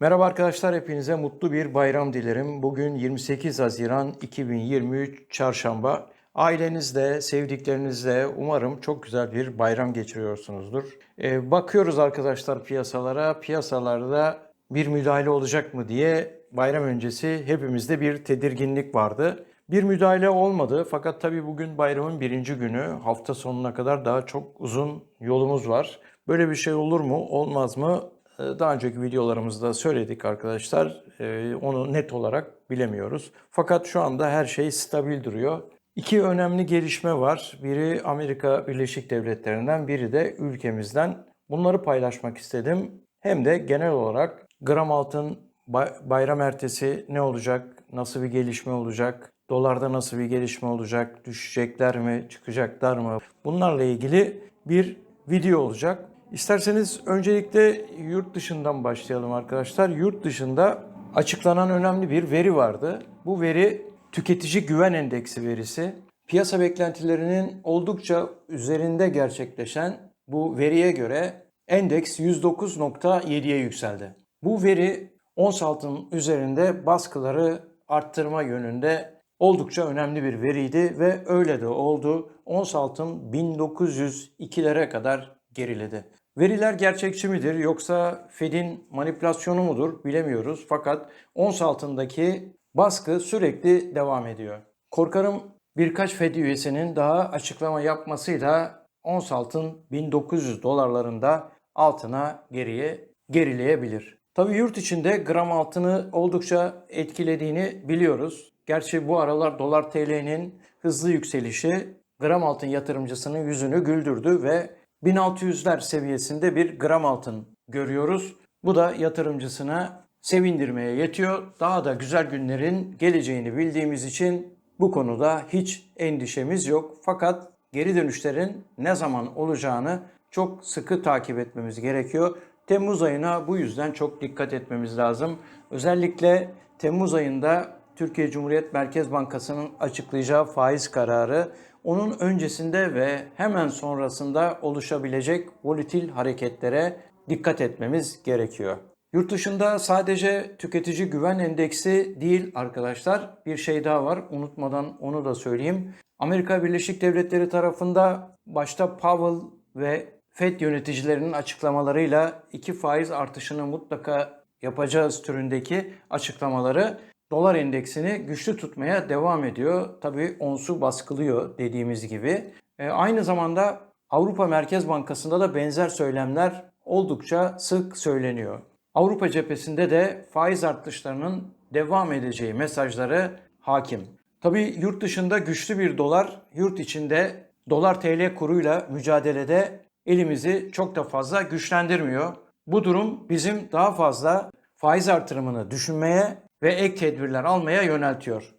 Merhaba arkadaşlar, hepinize mutlu bir bayram dilerim. Bugün 28 Haziran 2023 Çarşamba. Ailenizle, sevdiklerinizle umarım çok güzel bir bayram geçiriyorsunuzdur. Ee, bakıyoruz arkadaşlar piyasalara. Piyasalarda bir müdahale olacak mı diye bayram öncesi hepimizde bir tedirginlik vardı. Bir müdahale olmadı fakat tabii bugün bayramın birinci günü. Hafta sonuna kadar daha çok uzun yolumuz var. Böyle bir şey olur mu, olmaz mı? Ee, Daha önceki videolarımızda söyledik arkadaşlar. Ee, Onu net olarak bilemiyoruz. Fakat şu anda her şey stabil duruyor. İki önemli gelişme var. Biri Amerika Birleşik Devletleri'nden, biri de ülkemizden. Bunları paylaşmak istedim. Hem de genel olarak gram altın bay- bayram ertesi ne olacak, nasıl bir gelişme olacak, dolarda nasıl bir gelişme olacak, düşecekler mi, çıkacaklar mı? Bunlarla ilgili bir video olacak. İsterseniz öncelikle yurt dışından başlayalım arkadaşlar. Yurt dışında açıklanan önemli bir veri vardı. Bu veri tüketici güven endeksi verisi. Piyasa beklentilerinin oldukça üzerinde gerçekleşen bu veriye göre endeks 109.7'ye yükseldi. Bu veri ons altın üzerinde baskıları arttırma yönünde oldukça önemli bir veriydi ve öyle de oldu. Ons altın 1902'lere kadar geriledi. Veriler gerçekçi midir yoksa Fed'in manipülasyonu mudur bilemiyoruz. Fakat ons altındaki baskı sürekli devam ediyor. Korkarım birkaç Fed üyesinin daha açıklama yapmasıyla ons altın 1900 dolarlarında altına geriye gerileyebilir. Tabii yurt içinde gram altını oldukça etkilediğini biliyoruz. Gerçi bu aralar dolar TL'nin hızlı yükselişi gram altın yatırımcısının yüzünü güldürdü ve 1600'ler seviyesinde bir gram altın görüyoruz. Bu da yatırımcısına sevindirmeye yetiyor. Daha da güzel günlerin geleceğini bildiğimiz için bu konuda hiç endişemiz yok. Fakat geri dönüşlerin ne zaman olacağını çok sıkı takip etmemiz gerekiyor. Temmuz ayına bu yüzden çok dikkat etmemiz lazım. Özellikle Temmuz ayında Türkiye Cumhuriyet Merkez Bankası'nın açıklayacağı faiz kararı onun öncesinde ve hemen sonrasında oluşabilecek volatil hareketlere dikkat etmemiz gerekiyor. Yurt dışında sadece tüketici güven endeksi değil arkadaşlar. Bir şey daha var. Unutmadan onu da söyleyeyim. Amerika Birleşik Devletleri tarafında başta Powell ve Fed yöneticilerinin açıklamalarıyla iki faiz artışını mutlaka yapacağız türündeki açıklamaları dolar endeksini güçlü tutmaya devam ediyor. Tabii onsu baskılıyor dediğimiz gibi. E, aynı zamanda Avrupa Merkez Bankası'nda da benzer söylemler oldukça sık söyleniyor. Avrupa cephesinde de faiz artışlarının devam edeceği mesajları hakim. Tabii yurt dışında güçlü bir dolar, yurt içinde dolar TL kuruyla mücadelede elimizi çok da fazla güçlendirmiyor. Bu durum bizim daha fazla faiz artırımını düşünmeye ve ek tedbirler almaya yöneltiyor.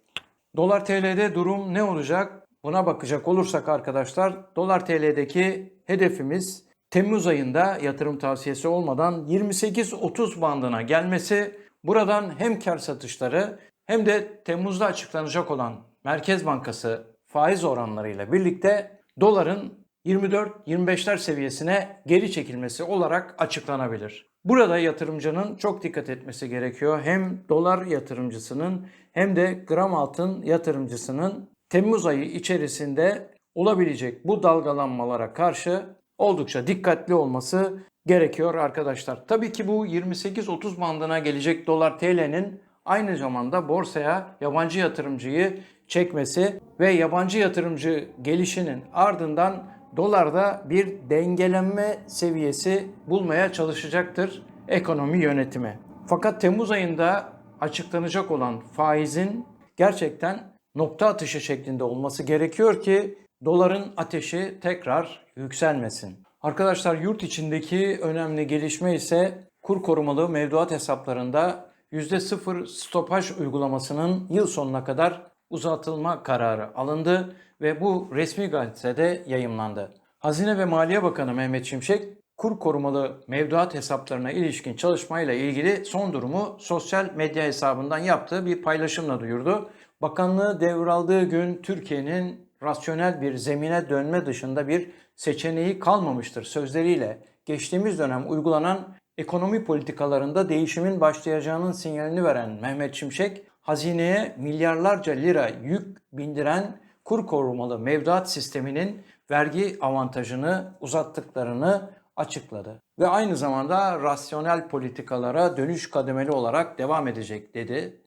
Dolar TL'de durum ne olacak? Buna bakacak olursak arkadaşlar dolar TL'deki hedefimiz Temmuz ayında yatırım tavsiyesi olmadan 28-30 bandına gelmesi buradan hem kar satışları hem de Temmuz'da açıklanacak olan Merkez Bankası faiz oranlarıyla birlikte doların 24-25'ler seviyesine geri çekilmesi olarak açıklanabilir. Burada yatırımcının çok dikkat etmesi gerekiyor. Hem dolar yatırımcısının hem de gram altın yatırımcısının Temmuz ayı içerisinde olabilecek bu dalgalanmalara karşı oldukça dikkatli olması gerekiyor arkadaşlar. Tabii ki bu 28-30 bandına gelecek dolar TL'nin aynı zamanda borsaya yabancı yatırımcıyı çekmesi ve yabancı yatırımcı gelişinin ardından dolarda bir dengelenme seviyesi bulmaya çalışacaktır ekonomi yönetimi. Fakat Temmuz ayında açıklanacak olan faizin gerçekten nokta atışı şeklinde olması gerekiyor ki doların ateşi tekrar yükselmesin. Arkadaşlar yurt içindeki önemli gelişme ise kur korumalı mevduat hesaplarında %0 stopaj uygulamasının yıl sonuna kadar uzatılma kararı alındı ve bu resmi gazetede yayımlandı. Hazine ve Maliye Bakanı Mehmet Şimşek, kur korumalı mevduat hesaplarına ilişkin çalışmayla ilgili son durumu sosyal medya hesabından yaptığı bir paylaşımla duyurdu. Bakanlığı devraldığı gün Türkiye'nin rasyonel bir zemine dönme dışında bir seçeneği kalmamıştır sözleriyle geçtiğimiz dönem uygulanan Ekonomi politikalarında değişimin başlayacağının sinyalini veren Mehmet Şimşek, hazineye milyarlarca lira yük bindiren kur korumalı mevduat sisteminin vergi avantajını uzattıklarını açıkladı. Ve aynı zamanda rasyonel politikalara dönüş kademeli olarak devam edecek dedi.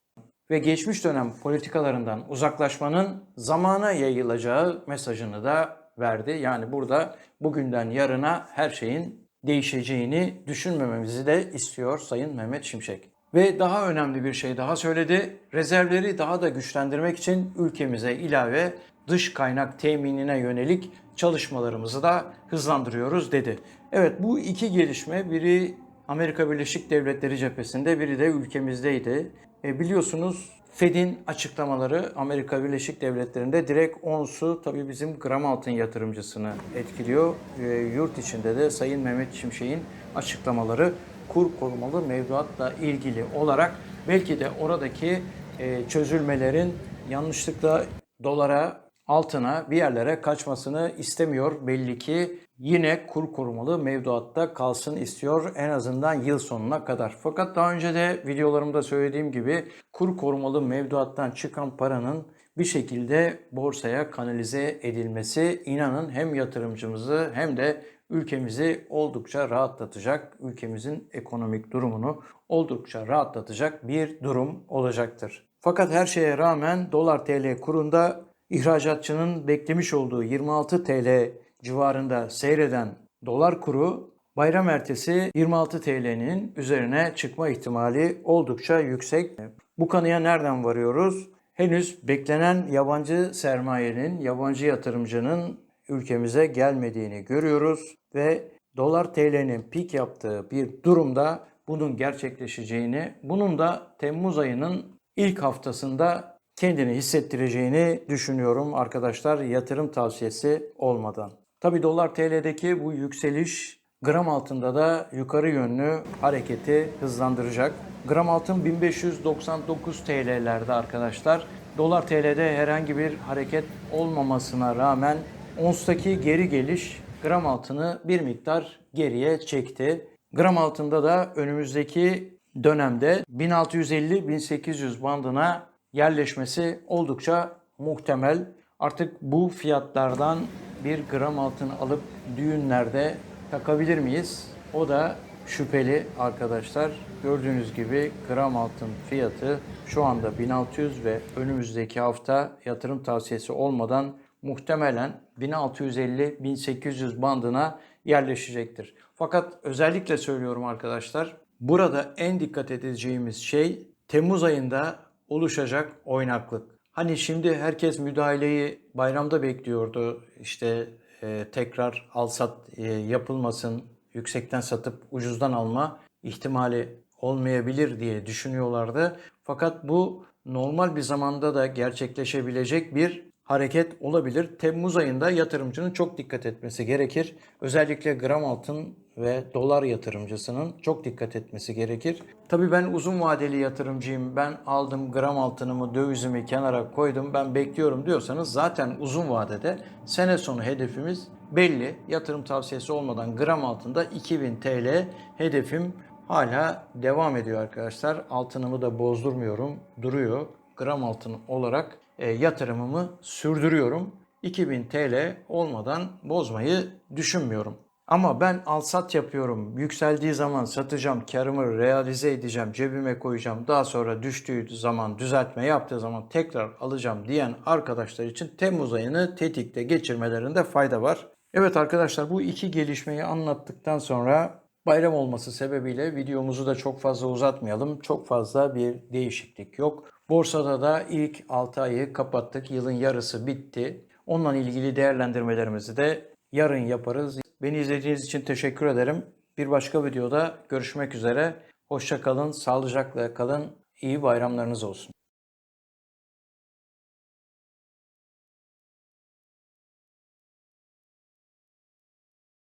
Ve geçmiş dönem politikalarından uzaklaşmanın zamana yayılacağı mesajını da verdi. Yani burada bugünden yarına her şeyin değişeceğini düşünmememizi de istiyor Sayın Mehmet Şimşek. Ve daha önemli bir şey daha söyledi. Rezervleri daha da güçlendirmek için ülkemize ilave dış kaynak teminine yönelik çalışmalarımızı da hızlandırıyoruz dedi. Evet bu iki gelişme biri Amerika Birleşik Devletleri cephesinde biri de ülkemizdeydi. E, biliyorsunuz Fed'in açıklamaları Amerika Birleşik Devletleri'nde direkt onsu tabii bizim gram altın yatırımcısını etkiliyor. E, yurt içinde de Sayın Mehmet Şimşek'in açıklamaları kur korumalı mevduatla ilgili olarak belki de oradaki e, çözülmelerin yanlışlıkla dolara altına bir yerlere kaçmasını istemiyor belli ki. Yine kur korumalı mevduatta kalsın istiyor en azından yıl sonuna kadar. Fakat daha önce de videolarımda söylediğim gibi kur korumalı mevduattan çıkan paranın bir şekilde borsaya kanalize edilmesi inanın hem yatırımcımızı hem de ülkemizi oldukça rahatlatacak, ülkemizin ekonomik durumunu oldukça rahatlatacak bir durum olacaktır. Fakat her şeye rağmen dolar TL kurunda İhracatçının beklemiş olduğu 26 TL civarında seyreden dolar kuru bayram ertesi 26 TL'nin üzerine çıkma ihtimali oldukça yüksek. Bu kanıya nereden varıyoruz? Henüz beklenen yabancı sermayenin, yabancı yatırımcının ülkemize gelmediğini görüyoruz ve dolar TL'nin pik yaptığı bir durumda bunun gerçekleşeceğini, bunun da Temmuz ayının ilk haftasında kendini hissettireceğini düşünüyorum arkadaşlar yatırım tavsiyesi olmadan. Tabi dolar TL'deki bu yükseliş gram altında da yukarı yönlü hareketi hızlandıracak. Gram altın 1599 TL'lerde arkadaşlar. Dolar TL'de herhangi bir hareket olmamasına rağmen onstaki geri geliş gram altını bir miktar geriye çekti. Gram altında da önümüzdeki dönemde 1650-1800 bandına yerleşmesi oldukça muhtemel. Artık bu fiyatlardan bir gram altın alıp düğünlerde takabilir miyiz? O da şüpheli arkadaşlar. Gördüğünüz gibi gram altın fiyatı şu anda 1600 ve önümüzdeki hafta yatırım tavsiyesi olmadan muhtemelen 1650-1800 bandına yerleşecektir. Fakat özellikle söylüyorum arkadaşlar. Burada en dikkat edeceğimiz şey Temmuz ayında oluşacak oynaklık. Hani şimdi herkes müdahaleyi bayramda bekliyordu. İşte e, tekrar alsat e, yapılmasın, yüksekten satıp ucuzdan alma ihtimali olmayabilir diye düşünüyorlardı. Fakat bu normal bir zamanda da gerçekleşebilecek bir hareket olabilir. Temmuz ayında yatırımcının çok dikkat etmesi gerekir. Özellikle gram altın ve dolar yatırımcısının çok dikkat etmesi gerekir. Tabii ben uzun vadeli yatırımcıyım. Ben aldım gram altınımı, dövizimi kenara koydum. Ben bekliyorum diyorsanız zaten uzun vadede sene sonu hedefimiz belli. Yatırım tavsiyesi olmadan gram altında 2000 TL hedefim hala devam ediyor arkadaşlar. Altınımı da bozdurmuyorum. Duruyor. Gram altın olarak e, yatırımımı sürdürüyorum. 2000 TL olmadan bozmayı düşünmüyorum. Ama ben alsat yapıyorum. Yükseldiği zaman satacağım, karımı realize edeceğim, cebime koyacağım. Daha sonra düştüğü zaman, düzeltme yaptığı zaman tekrar alacağım diyen arkadaşlar için Temmuz ayını tetikte geçirmelerinde fayda var. Evet arkadaşlar bu iki gelişmeyi anlattıktan sonra bayram olması sebebiyle videomuzu da çok fazla uzatmayalım. Çok fazla bir değişiklik yok. Borsada da ilk 6 ayı kapattık. Yılın yarısı bitti. Onunla ilgili değerlendirmelerimizi de yarın yaparız. Beni izlediğiniz için teşekkür ederim. Bir başka videoda görüşmek üzere. Hoşça kalın, sağlıcakla kalın. İyi bayramlarınız olsun.